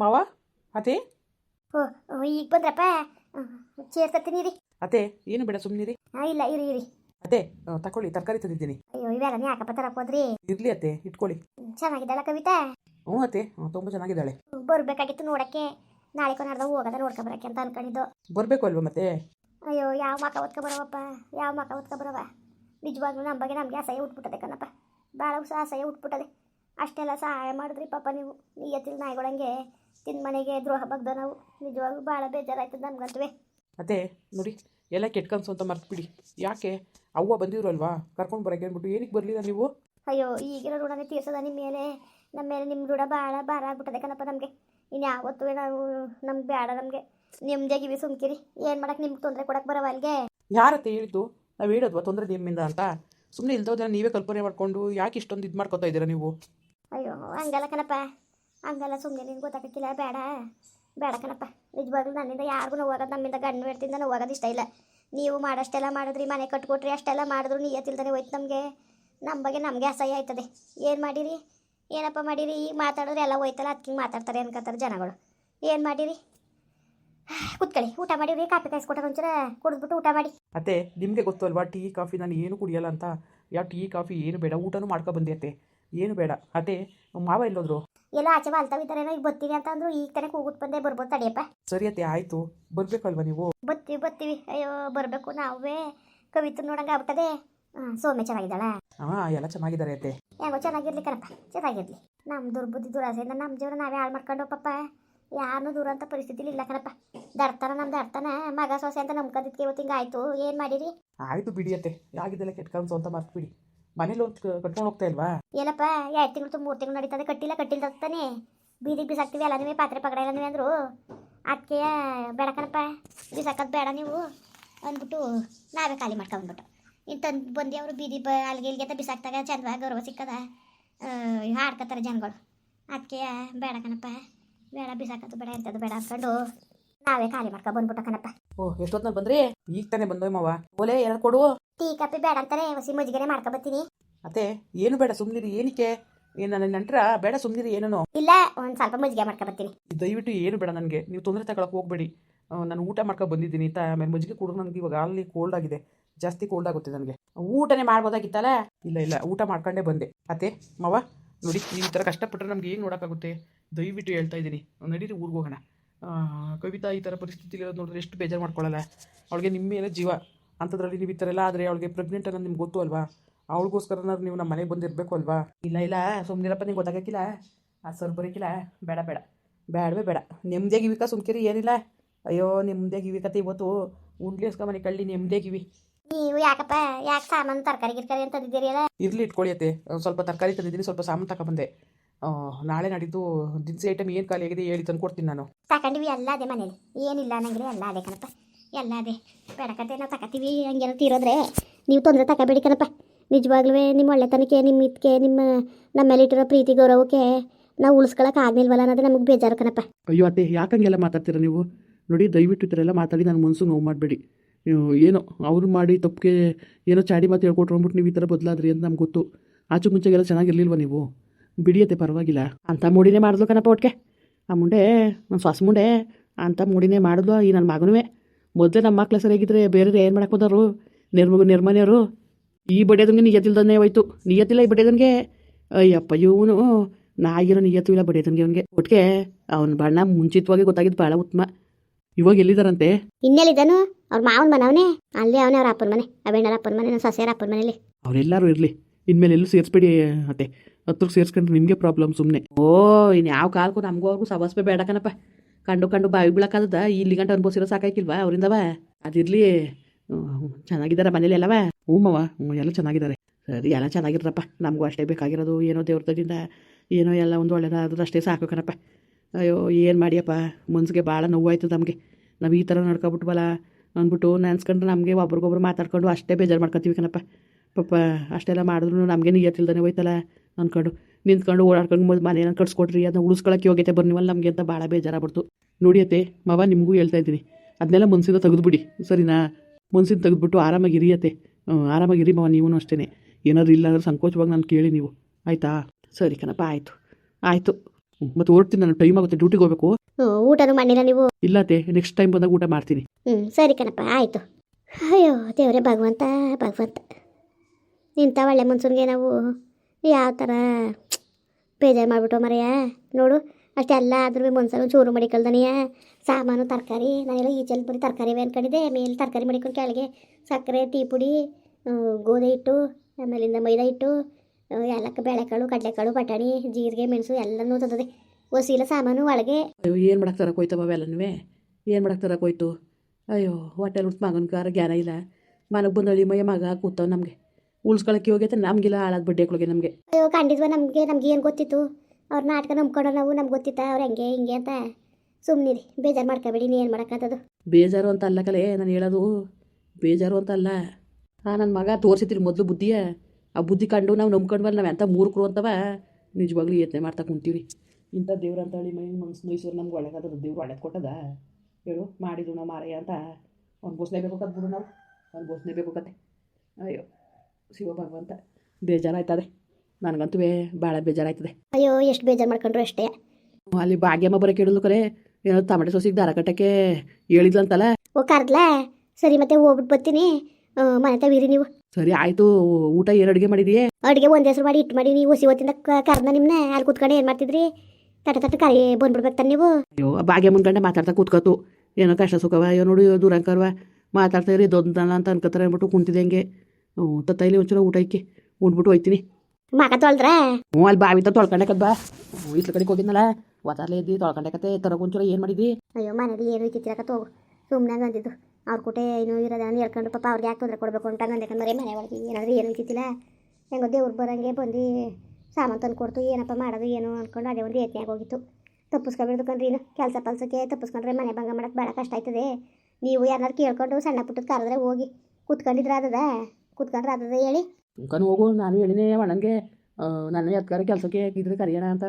ಮಾವ? ಅತ್ತೆ? ಓ ಈಗ ಬಂದ್ರಪ್ಪ. ಸೇರ್ಸತ್ತೀನಿ ರೀ ಅತ್ತೆ ಏನು ಬೇಡ ಸುಮ್ಮನಿರಿ ಹಾಂ ಇಲ್ಲ ಇರಿ ಇರಿ. ಆ, ತಕೊಳ್ಳಿ ತರಕಾರಿ ತಂದಿದ್ದೀನಿ. ಅಯ್ಯೋ ಇವೆಲ್ಲ ಯಾಕಪ್ಪ ತರಕ್ ಹೋದ್ರಿ? ಇರ್ಲಿ ಅತ್ತೆ ಇಟ್ಕೊಳ್ಳಿ. ಚೆನ್ನಾಗಿದ್ದಾಳ ಕವಿತಾ? ಹ್ಞೂ ಅತ್ತೆ ತುಂಬ ಚೆನ್ನಾಗಿದ್ದಾಳೆ. ಬರ್ಬೇಕಾಗಿತ್ತು ನೋಡಕ್ಕೆ. ನಾಳೆ ಕೊನಾರ್ದ ಹೋಗದ ನೋಡ್ಕೊ ಬರಕ್ಕೆ ಅಂತ ಅನ್ಕೊಂಡಿದ್ದು. ಬರಬೇಕು ಅಲ್ವಾ ಮತ್ತೆ? ಅಯ್ಯೋ ಯಾವ ಮಕ ಓದ್ಕೊ ಬರವಪ್ಪ? ಯಾವ ಮಕ ಓದ್ಕೊ ಬರವ? ನಿಜವಾಗ್ಲೂ ನಮ್ಮ ಬಗ್ಗೆ ನಮಗೆ ಅಸಹ್ಯ ಉಟ್ಬಿಟ್ಟದೆ ಕಣಪ್ಪ. ಭಾಳ ಅಸಹ್ಯ ಉಟ್ಬಿಟ್ಟದೆ ಅಷ್ಟೆಲ್ಲ ಸಹಾಯ ಮಾಡಿದ್ರಿ ಪಾಪ ನೀವು. ನಿಯತ್ತಿಲ್ ನಾಯಿಗಳಂಗೆ ತಿಂದ ಮನೆಗೆ ದ್ರೋಹ ಬಗ್ದ ನಾವು. ನಿಜವಾಗ್ಲೂ ಭಾಳ ಬೇಜಾರಾಯ್ತದ ನಮ್ಗಂತವೆ. ಅದೇ ನೋಡಿ ಎಲ್ಲ ಕೆಟ್ಟ ಕನ್ಸು ಅಂತ ಮರ್ತ್ಬಿಡಿ. ಯಾಕೆ? ಅವ್ವ ಬಂದಿದ್ರು ಅಲ್ವಾ ಕರ್ಕೊಂಡು ಬರೋಕೆ ಅಂದ್ಬಿಟ್ಟು ಏನಕ್ಕೆ ಬರಲಿಲ್ಲ ನೀವು? ಅಯ್ಯೋ ಈಗಿರೋ ಋಣನೇ ತೀರ್ಸದ ನಿಮ್ಮ ಮೇಲೆ. ನಮ್ಮ ಮೇಲೆ ನಿಮ್ಮ ಋಣ ಭಾಳ ಭಾರ ಆಗ್ಬಿಟ್ಟದೆ ಕಣಪ್ಪ ನಮಗೆ. ಇನ್ನು ಯಾವತ್ತೂ ನಾವು ನಮ್ಗೆ ಬೇಡ ನಮಗೆ. ನಿಮ್ದಾಗಿವಿ ಸುಮ್ಕಿರಿ. ಏನು ಮಾಡಕ್ಕೆ ನಿಮ್ಗೆ ತೊಂದರೆ ಕೊಡಕ್ಕೆ ಬರವ ಅಲ್ಲಿಗೆ ಯಾರತ್ತೆ ಹೇಳಿದ್ದು? ನಾವು ಹೇಳೋದ್ವಾ ತೊಂದರೆ ನಿಮ್ಮಿಂದ ಅಂತ. ಸುಮ್ಮನೆ ಇಲ್ದೋದ್ರೆ ನೀವೇ ಕಲ್ಪನೆ ಮಾಡಿಕೊಂಡು ಯಾಕೆ ಇಷ್ಟೊಂದು ಇದು ಮಾಡ್ಕೊತಾ ಇದ್ದೀರಾ ನೀವು? ಅಯ್ಯೋ ಹಂಗಲ್ಲ ಕಣಪ್ಪ. ಹಂಗಲ್ಲ ಸುಮ್ಮನೆ ನಿನ್ಗೆ ಗೊತ್ತಾಗಕ್ಕಿಲ್ಲ ಬೇಡ. ಬೇಡ ಕಣಪ್ಪ. ನಿಜವಾಗ್ಲೂ ನನ್ನಿಂದ ಯಾರಿಗೂ ನೋವಾಗೋದು, ನಮ್ಮಿಂದ ಗಂಡು ಬೇಡ್ತಿಂದ ನೋವಾಗೋದು ಇಷ್ಟ ಇಲ್ಲ. ನೀವು ಮಾಡೋಷ್ಟೆಲ್ಲ ಮಾಡಿದ್ರಿ, ಮನೆ ಕಟ್ಕೊಟ್ರಿ, ಅಷ್ಟೆಲ್ಲ ಮಾಡಿದ್ರು ನಿಯತ್ತಿಲ್ದೇ ಹೋಯ್ತು ನಮಗೆ. ನಮ್ಮ ಬಗ್ಗೆ ನಮಗೆ ಅಸಹ್ಯ ಆಯ್ತದೆ. ಏನು ಮಾಡಿರಿ? ಏನಪ್ಪ ಮಾಡಿರಿ? ಈಗ ಮಾತಾಡಿದ್ರೆ ಎಲ್ಲ ಹೋಯ್ತಲ್ಲ ಅದಕ್ಕೆ ಮಾತಾಡ್ತಾರೆ ಅನ್ಕೋತಾರೆ ಜನಗಳು. ಏನು ಮಾಡಿರಿ? ಕುತ್ಕೊಳ್ಳಿ. ಊಟ ಮಾಡಿರಿ ಕಾಫಿ ಕಾಯಿಸ್ಕೊಟ್ಟರೆ ಒಂಚೂರ? ಕುಡಿದ್ಬಿಟ್ಟು ಊಟ ಮಾಡಿ. ಅತ್ತೆ, ನಿಮಗೆ ಗೊತ್ತು ಅಲ್ವಾ, ಟೀ, ಕಾಫಿ ನಾನು ಏನು ಕುಡಿಯಲ್ಲ ಅಂತ? ಯಾವ ಟೀ, ಕಾಫಿ ಏನು ಬೇಡ, ಊಟನೂ ಮಾಡ್ಕೊ ಬಂದಿ ಅತ್ತೆ. ಏನು ಬೇಡ. ಅತ್ತೆ, ಮಾವ ಎಲ್ಲೋದ್ರು? ಎಲ್ಲ ಆಚೆ ಬಾಲ್ತಾವಿದ್ದಾರೇನೋ ಈಗ ಬರ್ತೀನಿ ಅಂತ ಅಂದ್ರು ಈಗ ತಾನೇ ಕೂಗುಟ್ ಬಂದೆ ಬರ್ಬೋದು ತಡಿಯಪ್ಪ. ಸರಿ ಅತ್ತೆ ಆಯ್ತು. ಬರ್ಬೇಕಲ್ವಾ ನೀವು? ಬತ್ತೀವಿ ಬತ್ತೀವಿ ಅಯ್ಯೋ ಬರಬೇಕು ನಾವೇ. ಕವಿತ ನೋಡಂಗೆ ಆಗ್ಬಿಟ್ಟದೆ. ಹಾಂ ಸೌಮ್ಯ ಚೆನ್ನಾಗಿದ್ದಾಳ? ಹಾ ಎಲ್ಲ ಚೆನ್ನಾಗಿದ್ದಾರೆ ಅತ್ತೆ. ಯಾಕೋ ಚೆನ್ನಾಗಿರ್ಲಿ ಕಣಪ್ಪ ಚೆನ್ನಾಗಿರ್ಲಿ. ನಮ್ಮ ದುರ್ಬುದ್ಧಿ ದುರಾಸೆಯಿಂದ ನಮ್ಮ ಜೀವನ ನಾವೇ ಹಾಳು ಮಾಡ್ಕೊಂಡು ಪಪ್ಪ ಯಾರನ್ನೂ ದೂರ ಅಂತ ಪರಿಸ್ಥಿತಿಲಿ ಇಲ್ಲ ಕಣಪ್ಪ. ದಡ್ತಾನ ನಮ್ಮ ದಡ್ತಾನ ಮಗ ಸೊಸೆ ಅಂತ ನಂಬ್ಕೊಂಡಿದ್ಕೆ ಇವತ್ತು ಹಿಂಗಾಯ್ತು. ಏನ್ ಮಾಡಿರಿ? ಆಯಿತು ಬಿಡಿ ಅತ್ತೆ ಯಾಗಿದ್ದೆಲ್ಲ ಕೆಟ್ಟ ಕನ್ಸು ಅಂತ ಮರ್ತ್ಬಿಡಿ. ಮನೇಲಿ ಒಂದು ಕಟ್ಕೊಂಡು ಹೋಗ್ತಾ ಇಲ್ವಾ? ಏನಪ್ಪ ಎರಡು ತಿಂಗಳು ಮೂರು ತಿಂಗಳು ನಡೀತದೆ, ಕಟ್ಟಿಲ್ಲ ಕಟ್ಟಿಲ್ಲ ತಾನೆ ಬೀದಿಗೆ ಬಿಸಾಕ್ತೀವಿ ಎಲ್ಲ ನೀವೇ ಪಾತ್ರೆ ಪಗಡ ಇಲ್ಲ ನೀವೇ ಅಂದರು. ಅದಕ್ಕೆ ಬೇಡ ಕಣಪ್ಪ, ಬಿಸಾಕೋದು ಬೇಡ ನೀವು ಅಂದ್ಬಿಟ್ಟು ನಾವೇ ಖಾಲಿ ಮಾಡ್ಕೊಂಡ್ಬಿಟ್ಟು. ಇನ್ನು ತಂದು ಬಂದು ಅವರು ಬೀದಿ ಬ ಅಲ್ಲಿಗೆ ಇಲ್ಲಿಗೆ ಅಂತ ಬಿಸಾಕ್ದಾಗ ಚಂದ ಗೌರವ ಸಿಕ್ಕದ ಹಾಡ್ಕತ್ತಾರೆ ಜನಗಳು. ಅದಕ್ಕೆ ಬೇಡ ಕಣಪ್ಪ, ಬೇಡ, ಬಿಸಾಕೋದು ಬೇಡ ಎಂಥದ್ದು ಬೇಡ ಅಂದ್ಕೊಂಡು ನಾವೇ ಖಾಲಿ ಮಾಡ್ಕೊ ಬಂದ್ಬಿಟ್ಟ ಕಣಪ್ಪ. ಓ ಎಷ್ಟೊತ್ತಿನಲ್ಲಿ ಬಂದ್ರಿ? ಈಗ ತಾನೇ ಬಂದೋಯ್ ಮಾವ. ಓಲೆ ಎರಡ್ ಕೊಡು. ಟೀ ಕಾಫಿ ಬೇಡ ಅಂತಾರೆ ಹಸಿ ಮಜ್ಜಿಗೆನೆ ಮಾಡ್ಕೊ ಬರ್ತೀನಿ ಅತ್ತೆ ಏನು ಬೇಡ ಸುಮ್ಮನಿರಿ ಏನಕ್ಕೆ? ಏನ್ ನನ್ನ ನಂತರ ಬೇಡ ಸುಮ್ನಿರಿ ಏನೋ ಇಲ್ಲ ಒಂದು ಸ್ವಲ್ಪ ಮಜ್ಜಿಗೆ ಮಾಡ್ಕೊ ಬರ್ತೀನಿ ದಯವಿಟ್ಟು ಏನು ಬೇಡ ನನಗೆ. ನೀವು ತೊಂದರೆ ತಗೊಳಕ್ ಹೋಗ್ಬೇಡಿ. ನಾನು ಊಟ ಮಾಡ್ಕೊಂಡು ಬಂದಿದ್ದೀನಿ. ತ ಆಮೇಲೆ ಮಜ್ಜಿಗೆ ಕುಡಿದು ನನಗೆ ಇವಾಗ ಅಲ್ಲಿ ಕೋಲ್ಡ್ ಆಗಿದೆ. ಜಾಸ್ತಿ ಕೋಲ್ಡ್ ಆಗುತ್ತೆ ನನಗೆ. ಊಟನೇ ಮಾಡ್ಬೋದಾಗಿತ್ತಲ್ಲ? ಇಲ್ಲ ಇಲ್ಲ ಊಟ ಮಾಡ್ಕೊಂಡೇ ಬಂದೆ. ಅತ್ತೆ ಮಾವ ನೋಡಿ ನೀವು ಈ ಥರ ಕಷ್ಟಪಟ್ಟರೆ ನಮ್ಗೆ ಏನು ನೋಡೋಕ್ಕಾಗುತ್ತೆ? ದಯವಿಟ್ಟು ಹೇಳ್ತಾ ಇದ್ದೀನಿ. ನಡೀರಿ ಊರಿಗೆ ಹೋಗೋಣ. ಕವಿತಾ ಈ ಥರ ಪರಿಸ್ಥಿತಿಲಿ ಇರೋದು ನೋಡಿದ್ರೆ ಎಷ್ಟು ಬೇಜಾರು ಮಾಡ್ಕೊಳ್ಳಲ್ಲ ಅವಳಿಗೆ ನಿಮ್ಮ ಮೇಲೆ ಜೀವ. ಅಂಥದ್ರಲ್ಲಿ ನೀವು ಈ ಥರ ಎಲ್ಲ ಆದರೆ ಅವಳಿಗೆ ಪ್ರೆಗ್ನೆಂಟ್ ಅನ್ನೋದು ನಿಮ್ಗೆ ಗೊತ್ತು ಅಲ್ವಾ? ಅವಳಿಗೋಸ್ಕರನಾದ್ರು ನೀವು ನಮ್ಮ ಮನೆಗೆ ಬಂದಿರಬೇಕು ಅಲ್ವಾ? ಇಲ್ಲ ಇಲ್ಲ. ಸುಮ್ಮನಿರಪ್ಪ ನಿಂಗೆ ಗೊತ್ತಾಗಕ್ಕಿಲ್ಲ ಆ ಸರ್ ಬರೋಕ್ಕಿಲ್ಲ ಬೇಡ ಬೇಡ. ಬೇಡವೇ ಬೇಡ. ನೆಮ್ಮದಿಯಾಗಿ ಇವಿಕ ಸುಮ್ಕಿರಿ ಏನಿಲ್ಲ. ಅಯ್ಯೋ ನೆಮ್ಮದಿಯಾಗಿ ಕತೆ ಇವತ್ತು. ಉಂಡ್ಲಿ ಮನೆ ಕಳ್ಳಿ ನೆಮ್ಮದಿಯಾಗಿ ಗಿವಿ. ನೀವು ಯಾಕಪ್ಪ ಯಾಕೆ ಸಾಮಾನು ತರಕಾರಿ ಗಿರ್ಕಾರಿ ಅಂತ ತಂದಿದ್ದೀರಿ ಅಲ್ಲ? ಇರ್ಲಿ ಇಟ್ಕೊಳ್ಳಿ ಅತ್ತೆ. ಸ್ವಲ್ಪ ತರಕಾರಿ ತಂದಿದ್ದೀನಿ ಸ್ವಲ್ಪ ಸಾಮಾನು ತಗೊಬಂದೆ ಆ, ನಾಳೆ ನಾಡಿದ್ದು ದಿನಸಿ ಐಟಮ್ ಏನು ಖಾಲಿ ಆಗಿದೆ ಹೇಳಿ ತಂದು ಕೊಡ್ತೀನಿ ನಾನು. ತಗೊಂಡಿವಿ ಎಲ್ಲ ಅದೇ ಮನೇಲಿ. ಏನಿಲ್ಲ ಅನ್ನಂಗಿಲ್ಲ ಎಲ್ಲ ಅದೇ ಕಣಪ್ಪ. ಎಲ್ಲ ಅದೇ. ಬೇಡಕತೆ ನಾವು ತಗೋತೀವಿ ಹಂಗೆಲ್ಲ ತೀರೋದ್ರೆ ನೀವು ತೊಂದರೆ ತಗೋಬೇಡಿ ಕಣಪ್ಪ. ನಿಜವಾಗ್ಲೂ ನಿಮ್ಮ ಒಳ್ಳೆತನಕ್ಕೆ ನಿಮ್ಮ ಇದಕ್ಕೆ ನಿಮ್ಮ ನಮ್ಮ ಮೇಲೆ ಇಟ್ಟಿರೋ ಪ್ರೀತಿ ಗೌರವಕ್ಕೆ ನಾವು ಉಳಿಸ್ಕೊಳಕ್ಕೆ ಆಗ್ಲಿಲ್ವಲ್ಲ ಅನ್ನೋದೇ ನಮಗೆ ಬೇಜಾರು ಕಣಪ್ಪ. ಅಯ್ಯೋ ಅತ್ತೆ ಯಾಕಂಗೆಲ್ಲ ಮಾತಾಡ್ತೀರ ನೀವು? ನೋಡಿ ದಯವಿಟ್ಟು ಈ ಥರ ಎಲ್ಲ ಮಾತಾಡಿ ನನ್ನ ಮನಸ್ಸು ನೋವು ಮಾಡಬೇಡಿ. ಏನೋ ಅವ್ರು ಮಾಡಿ ತಪ್ಪಿಗೆ ಏನೋ ಚಾಡಿ ಮಾತು ಹೇಳ್ಕೊಟ್ರು ಅಂದ್ಬಿಟ್ಟು ನೀವು ಈ ಥರ ಬದಲಾದ್ರಿ ಅಂತ ನಮ್ಗೆ ಗೊತ್ತು. ಆಚೆ ಮುಂಚೆಗೆಲ್ಲ ಚೆನ್ನಾಗಿರ್ಲಿಲ್ವ ನೀವು? ಬಿಡಿಯತ್ತೆ ಪರವಾಗಿಲ್ಲ. ಅಂಥ ಮೂಡಿನೇ ಮಾಡಿದ್ಲು ಕಣಪ್ಪ ಒಟ್ಟಿಗೆ ಆ ಮುಂಡೆ ನನ್ನ ಸ್ವಾಸ ಮುಂಡೆ ಅಂಥ ಮೂಡಿನೇ ಮಾಡಿದ್ಲು ಈ ನನ್ನ ಮಗನೂ ಮೊದಲೇ ನಮ್ಮ ಮಕ್ಳು ಸರಿಯಾಗಿದ್ರೆ ಬೇರೆ ಏನು ಮಾಡಕ್ಕೆ ಹೋದರು ನಿರ್ಮಗು ನಿರ್ಮನೆಯವರು? ಈ ಬಡಿಯೋದನ್ಗೆ ನಿಯತ್ತಿಲ್ದನೇ ಹೋಯ್ತು. ನಿಯತ್ತಿಲ್ಲ ಈ ಬಡಿಯೋದನ್ಗೆ? ಅಯ್ಯಪ್ಪ ಇವನು ನಾಯಿರೋ ನಿಯತ್ತು ಇಲ್ಲ ಬಡಿಯೋದನ್ಗೆ ಅವನಿಗೆ. ಒಟ್ಟಿಗೆ ಅವನ ಬಣ್ಣ ಮುಂಚಿತವಾಗಿ ಗೊತ್ತಾಗಿದ್ದು ಭಾಳ ಉತ್ತಮ. ಇವಾಗ ಎಲ್ಲಿದ್ದಾರಂತೆ? ಇನ್ನೆಲ್ಲಿದ್ದಾನು? ಅವ್ರ ಮಾವನ ಮನೆ ಅವನೇ ಅಲ್ಲೇ ಅವನೇ ಅವ್ರ ಅಪ್ಪನ ಮನೆ. ಅವೇಣ್ಣರ ಅಪ್ಪನ ಮನೆ ನನ್ನ ಸೊಸೆಯರ ಅಪ್ಪನ ಮನೇಲಿ ಅವರೆಲ್ಲರೂ ಇರಲಿ. ಇನ್ಮೇಲೆ ಎಲ್ಲೂ ಸೇರಿಸ್ಬೇಡಿ ಅತ್ತೆ. ಹತ್ರಕ್ಕೆ ಸೇರಿಸ್ಕೊಂಡ್ರೆ ನಿಮಗೆ ಪ್ರಾಬ್ಲಮ್ ಸುಮ್ಮನೆ ಓ ಇನ್ನು ಯಾವ ಕಾಲಕ್ಕೂ ನಮಗೂ ಅವ್ರಿಗೂ ಸವಾಸ್ಪೆ ಬೇಡ ಕಣಪ್ಪ. ಕಂಡು ಕಂಡು ಬಾವಿ ಬೀಳಕ್ಕಾಗದ ಇಲ್ಲಿ ಗಂಟೆ ಅನ್ಬೋಸಿರೋ ಸಾಕಾಯ್ಕಿಲ್ವಾ ಅವರಿಂದವ? ಅದಿರಲಿ ಚೆನ್ನಾಗಿದ್ದಾರೆ ಮನೇಲಿ ಎಲ್ಲವ? ಹ್ಞೂ ಮವ ಹ್ಞೂ ಎಲ್ಲ ಚೆನ್ನಾಗಿದ್ದಾರೆ. ಸರಿ ಎಲ್ಲ ಚೆನ್ನಾಗಿರಪ್ಪ ನಮಗೂ ಅಷ್ಟೇ ಬೇಕಾಗಿರೋದು ಏನೋ ದೇವ್ರದಿಂದ ಏನೋ ಎಲ್ಲ ಒಂದು ಒಳ್ಳೇದಾದ್ರೂ ಅಷ್ಟೇ ಸಾಕು ಕಣಪ್ಪ. ಅಯ್ಯೋ ಏನು ಮಾಡಿಯಪ್ಪ? ಮನ್ಸಿಗೆ ಭಾಳ ನೋವಾಯ್ತು ನಮಗೆ. ನಾವು ಈ ಥರ ನಡ್ಕೊಬಿಟ್ವಲ್ಲ ಅಂದ್ಬಿಟ್ಟು ನೆನ್ಸ್ಕೊಂಡ್ರೆ ನಮಗೆ ಒಬ್ರಿಗೊಬ್ರು ಮಾತಾಡ್ಕೊಂಡು ಅಷ್ಟೇ ಬೇಜಾರು ಮಾಡ್ಕೊತೀವಿ ಕಣಪ್ಪ. ಪಪ್ಪ ಅಷ್ಟೆಲ್ಲ ಮಾಡಿದ್ರು ನಮಗೆ ನಿಯತ್ತಿಲ್ದೇ ಹೋಯ್ತಲ್ಲ. ಅಂದ್ಕೊಂಡು ನಿಂತ್ಕೊಂಡು ಓಡಾಡ್ಕೊಂಡು ಮೊದ್ಲು ಮನೇನ ಕಟ್ಸ್ಕೊಡ್ರಿ ಅದನ್ನ ಉಳಿಸ್ಕೊಳಕ್ಕೆ ಹೋಗೈತೆ ಬರ್ನಿವಲ್ಲ ನಮಗೆ ಅಂತ ಭಾಳ ಬೇಜಾರಾಗ್ಬಿಡ್ತು. ನೋಡಿಯತ್ತೆ ಮಾವ ನಿಮಗೂ ಹೇಳ್ತಾ ಇದ್ದೀನಿ ಅದನ್ನೆಲ್ಲ ಮನ್ಸಿಂದ ತೆಗೆದುಬಿಡಿ ಸರಿನಾ? ಮನ್ಸಿಂದ ತೆಗೆದುಬಿಟ್ಟು ಆರಾಮಾಗಿ ಇರಿಯತ್ತೆ ಆರಾಮಾಗಿರಿ ಮಾವ ನೀವೂ ಅಷ್ಟೇ ಏನಾದ್ರು ಇಲ್ಲ ಅಂದ್ರೆ ಸಂಕೋಚವಾಗಿ ನಾನು ಕೇಳಿ ನೀವು. ಆಯ್ತಾ? ಸರಿ ಕಣಪ್ಪ ಆಯಿತು. ಆಯಿತು. ಮತ್ತೆ ಹೊರಡ್ತೀನಿ ನಾನು ಟೈಮ್ ಆಗುತ್ತೆ ಡ್ಯೂಟಿಗೆ ಹೋಗ್ಬೇಕು. ಊಟನೂ ಮಾಡಿಲ್ಲ ನೀವು? ಇಲ್ಲತ್ತೆ ನೆಕ್ಸ್ಟ್ ಟೈಮ್ ಬಂದಾಗ ಊಟ ಮಾಡ್ತೀನಿ. ಹ್ಞೂ ಸರಿ ಕಣಪ್ಪ ಆಯಿತು. ಅಯ್ಯೋ ದೇವರೇ ಭಗವಂತ ಭಗವಂತ. ಇಂಥ ಒಳ್ಳೆ ಮನ್ಸನ್ಗೆ ನಾವು ಯಾವ ಥರ? ಬೇಜಾರು ಮಾಡಿಬಿಟ್ಟು ಮರೆಯ. ನೋಡು, ಅಷ್ಟೆಲ್ಲ ಆದ್ರೂ ಮನ್ಸಲ್ಲಿ ಚೂರು ಮಡಿಕಲ್ದನಿಯ. ಸಾಮಾನು, ತರಕಾರಿ, ನಾನೆಲ್ಲ ಈಚೆಲ್ಲಿ ಬರೀ ತರಕಾರಿ ಅನ್ಕೊಂಡಿದ್ದೆ. ಮೇಲೆ ತರಕಾರಿ ಮಡಿಕೊಂಡು ಕೆಳಗೆ ಸಕ್ಕರೆ, ಟೀ ಪುಡಿ ಗೋಧಿ ಹಿಟ್ಟು, ಆಮೇಲಿಂದ ಮೈದಾ ಹಿಟ್ಟು ಎಲ್ಲಕ್ಕ ಬೇಳೆಕಾಳು, ಕಡಲೆಕಾಳು, ಬಟಾಣಿ, ಜೀರಿಗೆ, ಮೆಣಸು ಎಲ್ಲನೂ ತಂದದೆ. ಒಸಿಲ ಸಾಮಾನು ಒಳಗೆ. ಅಯ್ಯೋ, ಏನು ಮಾಡಕ್ಕೆ ತರಕ್ಕೆ ಹೋಯ್ತವ ಅವೆಲ್ಲನೂ ಏನು ಮಾಡಕ್ಕೆ ತರಕ್ಕೆ ಅಯ್ಯೋ, ಹೊಟ್ಟೆಲ್ ಮಗನ ಕಾರ ಜ್ಞಾನ ಇಲ್ಲ. ಮನಗೆ ಬಂದಳಿ ಮಯ್ಯ ಮಗ ಕೂತವ ನಮಗೆ. ಉಳ್ಸ್ಕೊಳಕ್ಕೆ ಹೋಗೈತೆ ನಮಗಿಲ್ಲ ಹಾಳಾದ ಬಡ್ಡೆಗಳಿಗೆ ನಮಗೆ. ಅಯ್ಯೋ ಖಂಡಿತವ ನಮಗೆ ನಮ್ಗೆ ಏನು ಗೊತ್ತಿತ್ತು? ಅವ್ರ ನಾಟಕ ನಂಬ್ಕೊಂಡು ನಾವು ನಮ್ಗೆ ಗೊತ್ತಿತ್ತ? ಅವ್ರು ಹೆಂಗೆ ಹಿಂಗೆ ಅಂತ? ಸುಮ್ಮನಿರಿ ಬೇಜಾರು ಮಾಡ್ಕೊಬೇಡಿ ನೀ ಏನು ಮಾಡೋಕ್ಕಂಥದ್ದು ಬೇಜಾರು ಅಂತ ಅಲ್ಲ ಕಲೆ ನಾನು ಹೇಳೋದು ಬೇಜಾರು ಅಂತ ಅಲ್ಲ. ಆ ನನ್ನ ಮಗ ತೋರಿಸಿದ್ರಿ ಮೊದಲು ಬುದ್ಧಿಯ ಆ ಬುದ್ಧಿ ಕಂಡು ನಾವು ನಂಬ್ಕೊಂಡ್ವಲ್ಲ ನಾವು ಎಂಥ ಮೂರ್ಖರು ಅಂತವ ನಿಜವಾಗ್ಲೂ ಯತ್ನೆ ಮಾಡ್ತಾ ಕುಂತೀವಿ. ಇಂಥ ದೇವ್ರು ಅಂತ ಹೇಳಿ ಮೈ ಮನ್ಸು ಮೈಸೂರು ನಮ್ಗೆ ಒಳ್ಳೇದಾದ ದೇವ್ರು ಒಳ್ಳೇದು ಕೊಟ್ಟದ? ಹೇಳು ಮಾಡಿದ್ರು ನಾವು ಮಾರಯ್ಯ ಅಂತ? ಅವ್ನು ಕತ್ ಬಿಡು ನಾವು ಅನ್ಭವಿಸ್ಲೇಬೇಕು ಕತೆ. ಅಯ್ಯೋ. ಶಿವ ಭಗವಂತ. ಬೇಜಾರಾಯ್ತದೆ. ನನಗಂತೂ ಭಾಳ ಬೇಜಾರಾಯ್ತದೆ. ಅಯ್ಯೋ ಎಷ್ಟು ಬೇಜಾರು ಮಾಡ್ಕೊಂಡ್ರು ಅಷ್ಟೇ. ಅಲ್ಲಿ ಭಾಗ್ಯಮ್ಮ ಬರೋಕೆ ಕೇಳಿದ್ಲು ಕರೆ ಏನೋ ತಮಟೆ ಸೊಸಿಗೆ ದಾರ ಕಟ್ಟಕ್ಕೆ ಹೇಳಿದ್ಲಂತಲ್ಲ. ಓ ಕರ್ದ್ಲಾ? ಸರಿ ಮತ್ತೆ ಹೋಗ್ಬಿಟ್ಟು ಬರ್ತೀನಿ. ಮನೆ ತವೀರಿ ನೀವು. ಸರಿ ಆಯ್ತು. ಊಟ ಏನು ಅಡುಗೆ ಮಾಡಿದೀಯೇ? ಅಡುಗೆ ಒಂದೇ ಹೆಸರು ಮಾಡಿ ಇಟ್ಟು ಮಾಡಿ ನೀವು ಸಿವತ್ತಿಂದ ಹೊತ್ತಿಂದ ಕರ್ದ ನಿಮ್ಮನ್ನ ಅಲ್ಲಿ ಕೂತ್ಕೊಂಡು ಏನು ಮಾಡ್ತಿದ್ರಿ? ತಟ ತಟ ಕರಿ ಬಂದ್ಬಿಡ್ಬೇಕು ತಾನೆ ನೀವು. ಅಯ್ಯೋ ಭಾಗ್ಯ ಮುಂದ್ಗಂಡೆ ಮಾತಾಡ್ತಾ ಕೂತ್ಕೋತು ಏನೋ ಕಷ್ಟ ಸುಖವ ಏನೋ ನೋಡಿ ದೂರಂಕರ್ವ. ಮಾತಾಡ್ತಾ ಇರಿ ದೊಡ್ಡದಲ್ಲ ಅಂತ ಅನ್ಕೋತಾರೆ ಅಂದ್ಬಿಟ್ಟು ಕುಂತಿದ್ದೆ ಹಂಗೆ. ಹ್ಞೂ ತತ್ತೈಲಿ ಒಂಚೂರು ಊಟ ಇಕ್ಕಿ ಉಂಡ್ಬಿಟ್ಟು ಹೋಯ್ತೀನಿ. ಮಗ ತೊಳ್ದ್ರೆ? ಹ್ಞೂ ಅಲ್ಲಿ ಬಾವಿ ತೊಳ್ಕೊಂಡೆ ಬಾ. ಇಸ್ಲ ಕಡೆಗೆ ಹೋಗಿದ್ನಲ್ಲ ಒತ್ತಾರ್ಲೆ ಇದ್ದಿ ತೊಳ್ಕೊಂಡೆ ಕತೆ. ಒಂಚೂರು ಏನು ಮಾಡಿದ್ವಿ ಅಯ್ಯೋ ಮನೇಲಿ ಏನು ಇತ್ತಿರಕ ಹೋಗು. ಸುಮ್ಮನೆ ಅಂದಿದ್ದು. ಅವ್ರ ಕೂಟೆ ಏನು ಇರೋದ ಹೇಳ್ಕೊಂಡು ಪಾಪ ಅವ್ರಿಗೆ ಯಾಕೆ ತೊಂದರೆ ಕೊಡಬೇಕು ಅಂತ ಮರೆ ಮನೆ ಒಳಗೆ ಏನಾದರೂ ಏನು ಇತ್ತಿಲ್ಲ ಹೆಂಗೋ ದೇವ್ರು ಬರೋಂಗೆ ಬಂದು ಸಾಮಾನು ತಂದು ಕೊಡ್ತು. ಏನಪ್ಪ ಮಾಡೋದು ಏನು ಅಂದ್ಕೊಂಡು ಅದೇ ಒಂದು ಯತ್ನಾಗ ಹೋಗಿತ್ತು. ತಪ್ಪಿಸ್ಕೊಬಿಡ್ದು ಕಣ್ರಿ ಇನ್ನು. ಕೆಲಸ ಪಲ್ಸಕ್ಕೆ ತಪ್ಪಿಸ್ಕೊಂಡ್ರೆ ಮನೆ ಭಂಗ ಮಾಡೋಕ್ಕೆ ಭಾಳ ಕಷ್ಟ ಆಯ್ತದೆ. ನೀವು ಯಾರನ್ನಾರು ಕೇಳ್ಕೊಂಡು ಸಣ್ಣ ಪುಟ್ಟದ ಕರೆದ್ರೆ ಹೋಗಿ ಕೂತ್ಕೊಂಡಿದ್ರೆ ಆದದ ಕೂತ್ಕೊಂಡ್ರೆ ಅದದ ಹೇಳಿ. ಸುಮ್ಕನ್ ಹೋಗು, ನಾನು ಹೇಳಿನೇ, ಅಣ್ಣನಿಗೆ ನನ್ನ ಎತ್ಕಾರ ಕೆಲಸಕ್ಕೆ ಇದ್ರೆ ಕರಿಯೋಣ ಅಂತ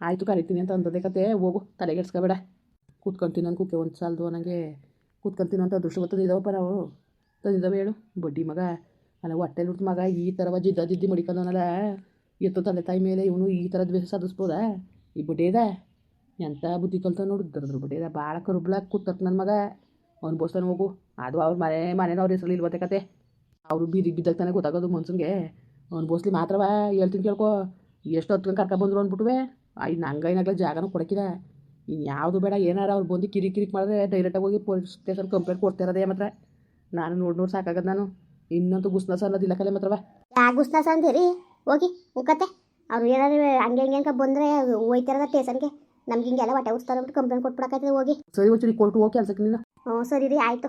ಆಯಿತು, ಕರಿತೀನಿ ಅಂತ ಅಂದದೆ ಕತೆ. ಹೋಗು ತಲೆಗೆಡ್ಸ್ಕೊಬೇಡ ಕೂತ್ಕೊಂತೀನಿ ನಾನು ಕುಕ್ಕೆ ಒಂದು ಸಾಲದು ನನಗೆ ಕೂತ್ಕೊಂತೀನಿ ಅಂತ ಅದೃಷ್ಟ ಬರ್ತದೆ ಇದಾವಪ್ಪ ನಾವು. ತಂದಿದ್ದಾವೆ ಹೇಳು. ಬಡ್ಡಿ ಮಗ. ಅಲ್ಲ, ಹೊಟ್ಟೆಲಿ ಹುಟ್ಟು ಮಗ. ಈ ಥರ ಜಿದ್ದ ಜಿದ್ದಿ ಮಡಿಕೊಂಡವನಲ್ಲ. ಎತ್ತು ತಂದೆ ತಾಯಿ ಮೇಲೆ ಇವನು ಈ ಥರ ದ್ವೇಷ ಸಾಧಿಸ್ಬೋದಾ? ಈ ಬಡ್ಡಿ ಇದೆ ಎಂಥ ಬುದ್ಧಿ ಕಲ್ತ ನೋಡು, ದರದ್ರ ಬಡ್ಡಿ ಇದೆ ಭಾಳ ಕರುಬ್ಲಾಕ್ ಕೂತಕ್ ನನ್ನ ಮಗ. ಅವ್ನು ಬೋಸ್ತಾನೆ ಹೋಗು. ಅದು ಅವ್ರ ಮನೆ ಮನೇನ ಅವ್ರ ಹೆಸರು ಇಲ್ವತ್ತೆ ಕತೆ. ಅವರು ಬೀದಿಗೆ ಬಿದ್ದಾಗ ತಾನೇ ಗೊತ್ತಾಗೋದು ಮನ್ಸನ್ಗೆ. ಅವ್ನು ಬೋಸ್ಲಿ ಮಾತ್ರವ? ಹೇಳ್ತೀನಿ ಕೇಳ್ಕೊ. ಎಷ್ಟು ಹೊತ್ಕೊಂಡು ಕರ್ಕೊಬಂದ್ರು ಅಂದ್ಬಿಟ್ವೆ ನಂಗೆ ನಂಗೈನಾಗಲೇ ಜಾಗನೂ ಕೊಡಕಿದೆ ಇನ್ನು ಯಾವುದು ಬೇಡ ಏನಾರ ಅವ್ರು ಬಂದು ಕಿರಿ ಕಿರಿಕ್ ಮಾಡಿದ್ರೆ ಡೈರೆಕ್ಟಾಗಿ ಹೋಗಿ ಪೊಲೀಸ್ ಸ್ಟೇಷನ್ ಕಂಪ್ಲೇಂಟ್ ಕೊಡ್ತಿರೋದೇ ಮಾತ್ರ. ನಾನು ನೋಡಿ ನೋಡಿ ಸಾಕಾಗದ ನಾನು. ಇನ್ನಂತೂ ಗುಸ್ನಸ ಅನ್ನೋದಿಲ್ಲ ಕಲೆ ಮಾತ್ರವ. ಯಾವ ಗುಸ್ನಸ ಅಂತೀರಿ ಹೋಗಿ ಮುಖತ್ತೆ ಅವ್ರು ಏನಾದ್ರು ಹಂಗೆ ಹಂಗೆ ಅಂಕ ಬಂದರೆ ಹೋಯ್ತಿರೋದ ಸ್ಟೇಷನ್ಗೆ ನಮ್ಗೆ ಹಿಂಗೆಲ್ಲ ಹೊಟ್ಟೆ ಉಸ್ತಾರೆ ಅಂದ್ಬಿಟ್ಟು ಕಂಪ್ಲೇಂಟ್ ಕೊಟ್ಬಿಡಕ್ಕಾಯ್ತದೆ ಹೋಗಿ. ಸರಿ ಒಂಚೂರು ಕೊಟ್ಟು ಹೋಗಿ ಕೆಲಸಕ್ಕೆ ನೀನು. ಹ್ಞೂ ಸರಿ ರೀ ಆಯಿತು.